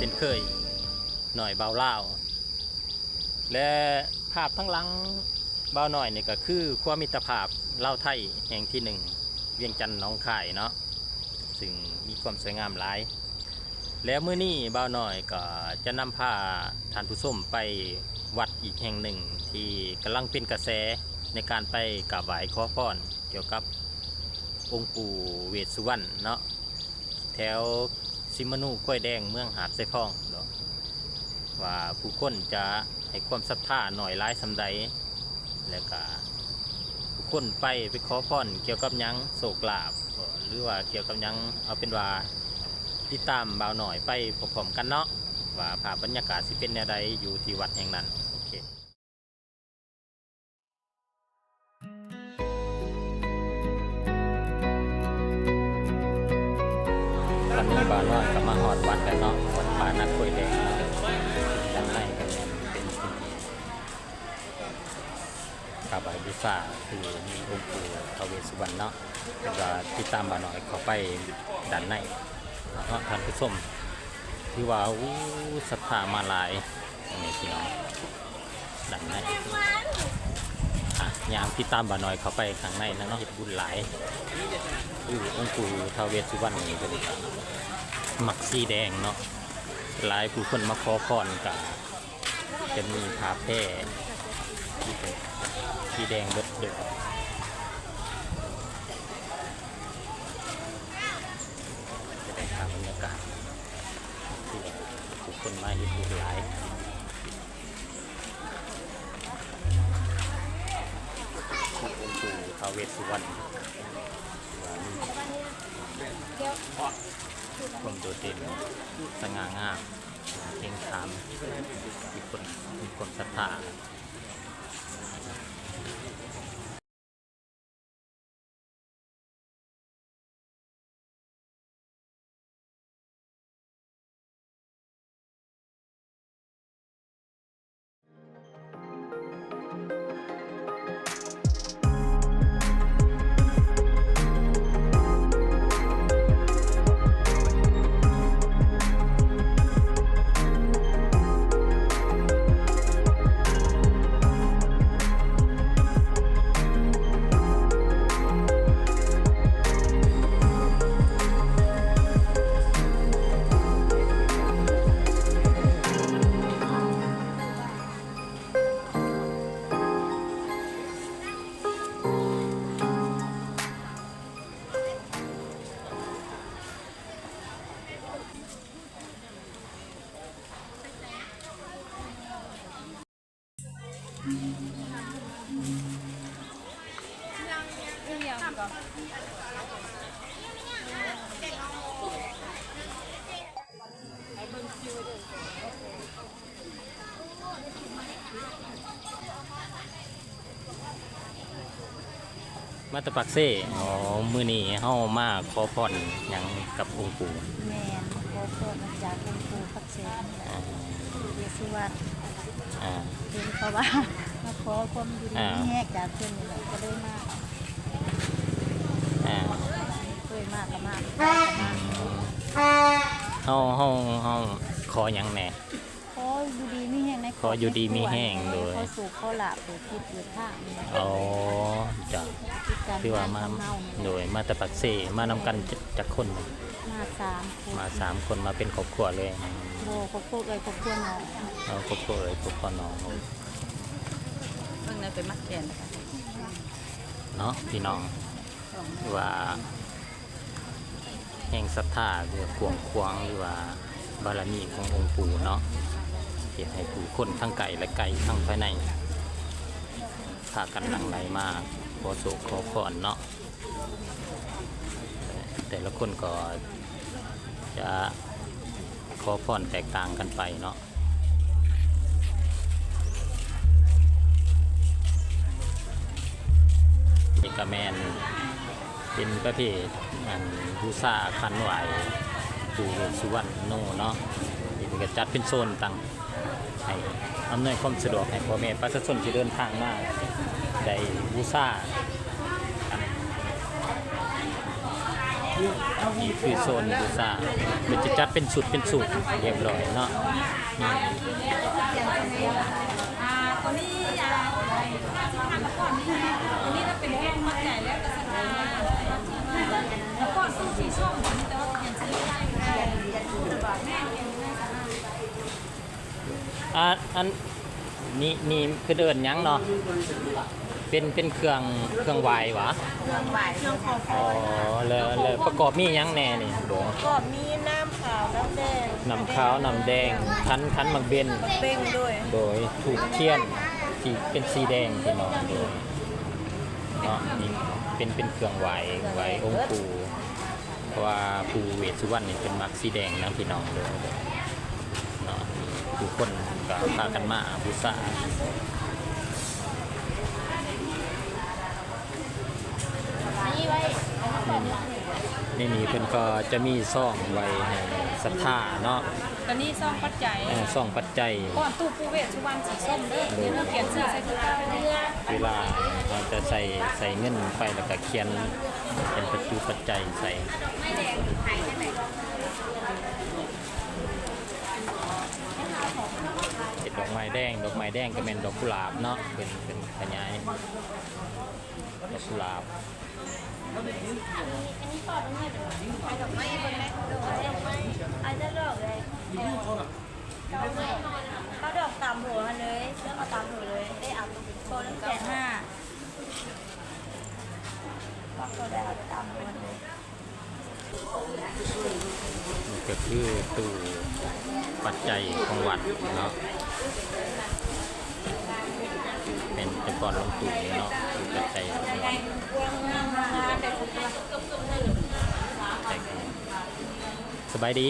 เส้นเคยหน่อยเบาเล่าและภาพทั้งหลังเบาหน่อยนี่ก็คือความมิตรภาพเล่าไทยแห่งที่หนึ่งเวียงจันทน์หน้องคายเนาะซึ่งมีความสวยงามหลาย แล้วมื้อนี้เบาหน่อยก็จะนำพาท่านผู้ชมไปวัดอีกแห่งหนึ่งที่กำลังเป็นกระแสในการไปกราบไหว้ขอพรเกี่ยวกับองค์ปู่เวสสุวรรณเนาะแถว ซิมานูกล้วยแดงเมืองหาดไซพองเนาะว่าผู้คนจะให้ความศรัทธาหน่อยร้ายสำใดแล้วก็ผู้คนไปไปขอพรเกี่ยวกับยังโศกลาบหรือว่าเกี่ยวกับยังเอาเป็นว่าติดตามบ่าวหน่อยไปพร้อมๆกันเนาะว่าภาพบรรยากาศสิเป็นแนวใดอยู่ที่วัดแห่งนั้น เนาะวัดป่านักกล้วยแดงเนาะด้านในก็แม่นเป็นที่กราบไหว้บูชาคือมีองค์ปู่ทาวเวสุวรรณเนาะเป็นว่าติดตามบาวน้อยเข้าไปด้านในเนาะท่านผู้ชมที่ว่าอู้ศรัทธามาหลายอันนี้พี่น้องดันในอะยามที่ตามบ่าน้อยเขาไปข้างในนะเนาะเฮ็ดบุญหลายอยู่องค์ปู่ทาเวสุวรรณนี่เป็น หมักสีแดงเนาะหลายผู้คนมาขอพรกันจะมีผ้าแพร่ที่เป็นสีแดงเบิดเดือจะได้ภาพบรรยากาศที่ทุกคนมาเห็นบุญหลายที่องค์ปู่ท้าวเวสสุวรรณ คมโดดเด่นสง่างามเก่งขามมีคนมีคนศรัทธา มาตะปักเซ่ อ๋อ มือนี้เฮามาขอพรหยังกับองค์ปู่แม่นขอโทษมาจากคุณครูพักเสนนี่แหละอ่าเยสุวัตอ่าเห็นเขาว่า มาขอความดีอ่าแหกจากเพื่อนนี่แหละก็เลยมาอ่าเคยมากก็มากไปก็มากเฮาเฮาเฮาขอหยังแหน่ ขออยู่ดีมีแห้งโดยขอสู่ขอหลาบสู่คิดอยู่ท่างนี่อ๋อจ้ะการคือว่ามาทำเน่านี่โดยมาตะปักเซ่มานำกันจะจากคนมาสามคนมาสามคนมาเป็นครอบครัวเลยโบครอบครัวเอ้ยครอบครัวน้องเอาครอบครัวเลยครอบครัวน้องเพิ่งได้ไปมักแขนเนาะพี่น้องว่าแห่งศรัทธาหรือกวงควางหรือว่าบารมีขององค์ปู่เนาะ เฮ็ดให้ผู้คนทั้งไก่และไก่ทั้งภายในพากันหลั่งไหลมาขอโศกขอพรเนาะแต่ละคนก็จะขอพรแตกต่างกันไปเนาะเอกแมนเป็นประเภทอันบูซาคันไหวปูสุวรรณโนเนาะนี่ก็จัดเป็นโซนต่าง ให้อำนวยความสะดวกให้พ่อแม่ประชาชนที่เดินทางมาได้บูซานี่คือโซนบูซามันจะจัดเป็นสุดเป็นสุดเรียบร้อยเนาะตัวนี้อ่าที่ทำมาก่อนนี่นะตัวนี้ถ้าเป็นแห้งมัดใหญ่แล้วก็สถานแล้วก็ตู้สีส้มแต่ว่ายังซื้อได้ไม่ได้แม่เองไม่สามารถ อ่าอันนี่นี่คือเดินหยังเนาะเป็นเป็นเครื่องเครื่องวายวะเครื่องบ่ายเครื่องคอฟอ๋อแล้วแล้วประกอบมีหยังแน่นี่เดี๋ยวก็มีน้ำขาวน้ำแดงน้ำขาวน้ำแดงคั้นคั้นมักเบนเป้งด้วยโดยถูกเทียนที่เป็นสีแดงพี่น้องโดยเนาะนี่เป็นเป็นเครื่องไหวไหวองค์ปู่เพราะว่าปู่เวสสุวรรณนี่เป็นมักสีแดงนะพี่น้องโดยเนาะผู้คนก็พากันมาบูชานี่นี่เพิ่นก็จะมีซ่องไว้ให้ศรัทธาเนาะตอนนี้ซ่องปัจจัยเอ่อซ่องปัจจัยก่อนตู้ปูเวชสุวรรณสีส้มเด้อเดี๋ยวเราเขียนชื่อใส่ทุกข้าวเด้อเวลาเราจะใส่ใส่เงินไปแล้วก็เขียนเป็นปัจจุปัจจัยใส่เป็นดอกไม้ ไม้แดง ดอกไม้แดงก็เป็นดอกกุหลาบเนาะ เป็นเป็นขยายดอกกุหลาบอันไหมดอกไม้ไอ้จะดอกเลยเขาดอกตามหัวเลยเลือกเอาตามหัวเลย ได้เอาโซนแสนห้าก็ได้เอาตามหัวเลย นี่ก็คือตู้ปัจจัยของวัดเนาะเป็นเป็นก่อนลงตู้นี่เนาะตู้ปัจจัยของวัดได้กวางงามงามได้ทุกตัวสบายดี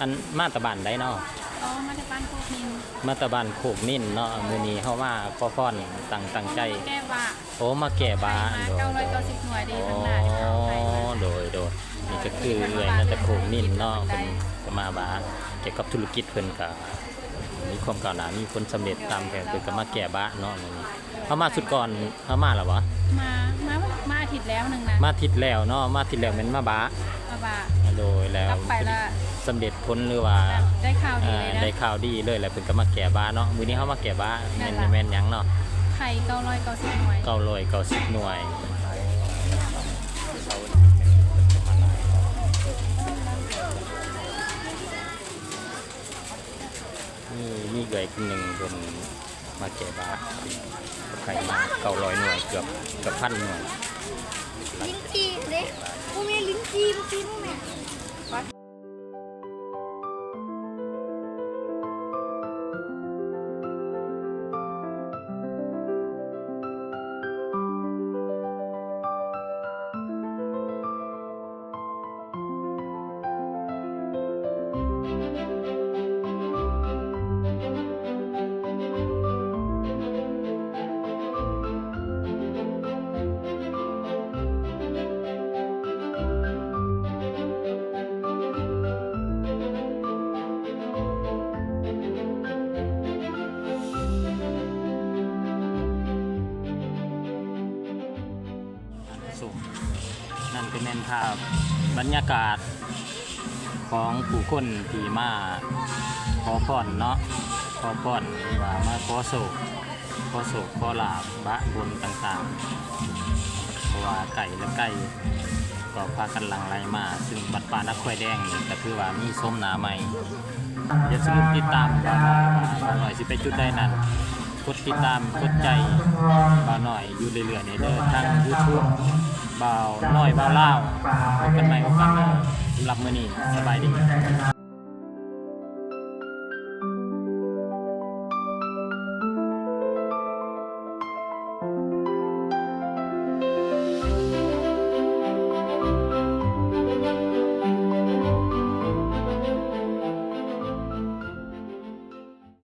อันมาตะบานได้เนาะอ๋อมาจากบ้านโคกนินมาตะบานโคกนิ่นเนาะมื้อนี้เฮามาขอพรตั้งตั้งใจแก้ว่าโอ้มาแก่บามาโดยเก้าร้อยเก้าสิบหน่วยดีโอ้ทั้งหน้าที่เขาให้มาโดยโดย นี่ก็คือเอื้อยมาจากโคกนิ่นเนาะเพิ่นก็มาบาเกี่ยวกับธุรกิจเพิ่นก็มีความก้าวหน้ามีผลสำเร็จตามแผนเพิ่นก็มาแก่บาเนาะมื้อนี้เฮามาสุดก่อนเฮามาแล้ววะมามามาอาทิตย์แล้วหนึ่งนะมาอาทิศแล้วเนาะมาอาทิศแล้วแม่นมาบามาบ่าโดยแล้วไปละสำเร็จผลหรือว่าได้ข่าวดีเลยนะได้ข่าวดีเลยแหละเพิ่นก็มาแก่บ้านเนาะมื้อนี้เฮามาแก่บ้านแม่นแม่นหยังเนาะไข่เก้าร้อยเก้าสิบหน่วย990หน่วย นี่มีเกยคนหนึ่งเพิ่นมาแก่บาไข่มาเก้าร้อยหน่วยเกือบเกือบพันหน่วยลิ้นจีเด็กกูมีลิ้นจี่เมื่อกี้มึงเนี่ เป็นแม่นภาพบรรยากาศของผู้คนที่มาขอพรเนาะขอพรว่ามาขอโศกขอโศกขอลาบบะบุญต่างๆเพราะว่าไก่และไก่ก็พากันหลังไหลมา ซึ่งบัดปานักควายแดงนี่ก็คือว่ามีส้มหนาใหม่อย่าลืมติดตามบ่าหน่อยว่าบ่าวหน่อยสิไปจุดใดนั้นกดติดตามกดใจบ่าหน่อยอยู่เรื่อยๆในเด้อทาง YouTube บ่าวน้อยบ่าวเล่าวพบกันใหม่โอกาสหน้าสำหรับมื้อนี้สบายดี